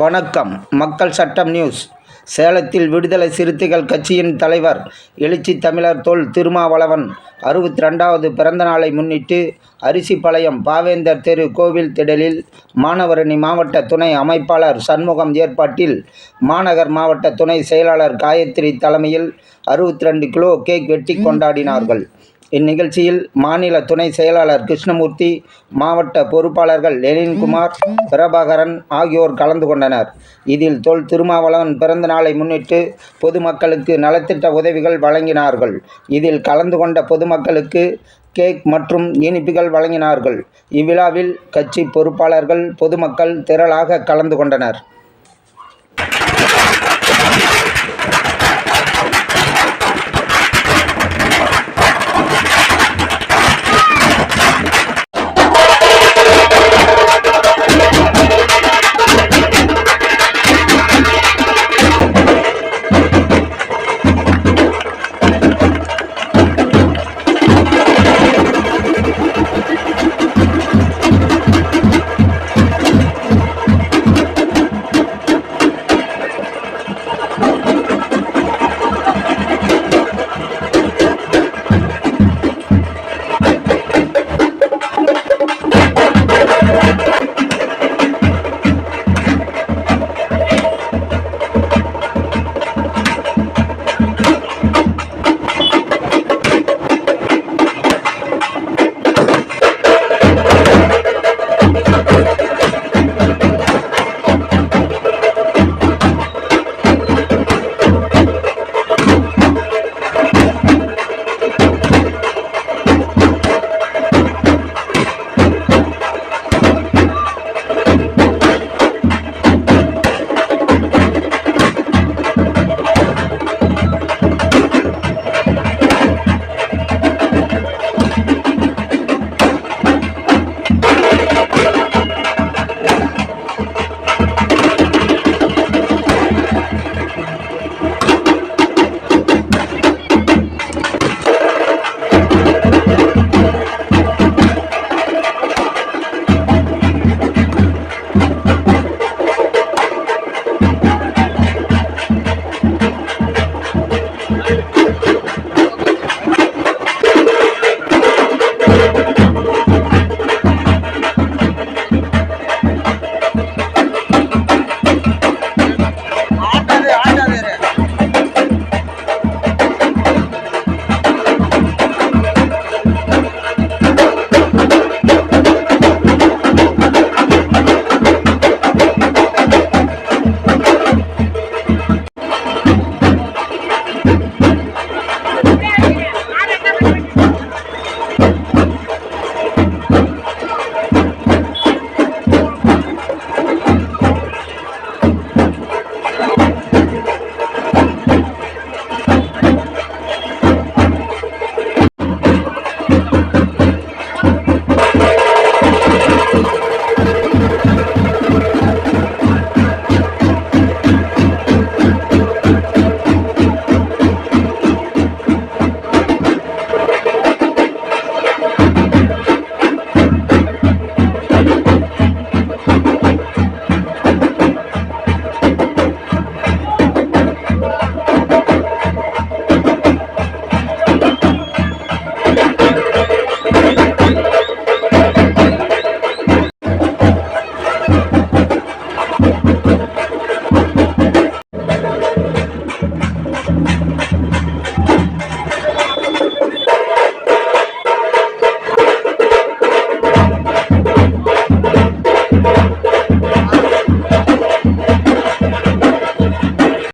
வணக்கம். மக்கள் சட்டம் நியூஸ். சேலத்தில் விடுதலை சிறுத்தைகள் கட்சியின் தலைவர் எழுச்சி தமிழர் தொல் திருமாவளவன் அறுபத்தி ரெண்டாவது பிறந்த நாளை முன்னிட்டு அரிசிப்பாளையம் பாவேந்தர் தெரு கோவில் திடலில் மாணவரணி மாவட்ட துணை அமைப்பாளர் சண்முகம் ஏற்பாட்டில் மாநகர் மாவட்ட துணை செயலாளர் காயத்ரி தலைமையில் அறுபத்தி ரெண்டு கிலோ கேக் வெட்டி கொண்டாடினார்கள். இந்நிகழ்ச்சியில் மாநில துணை செயலாளர் கிருஷ்ணமூர்த்தி மாவட்ட பொறுப்பாளர்கள் லெனின்குமார் பிரபாகரன் ஆகியோர் கலந்து கொண்டனர். இதில் தொல் திருமாவளவன் பிறந்த நாளை முன்னிட்டு பொதுமக்களுக்கு நலத்திட்ட உதவிகள் வழங்கினார்கள். இதில் கலந்து கொண்ட பொதுமக்களுக்கு கேக் மற்றும் இனிப்புகள் வழங்கினார்கள். இவ்விழாவில் கட்சி பொறுப்பாளர்கள் பொதுமக்கள் திரளாக கலந்து கொண்டனர்.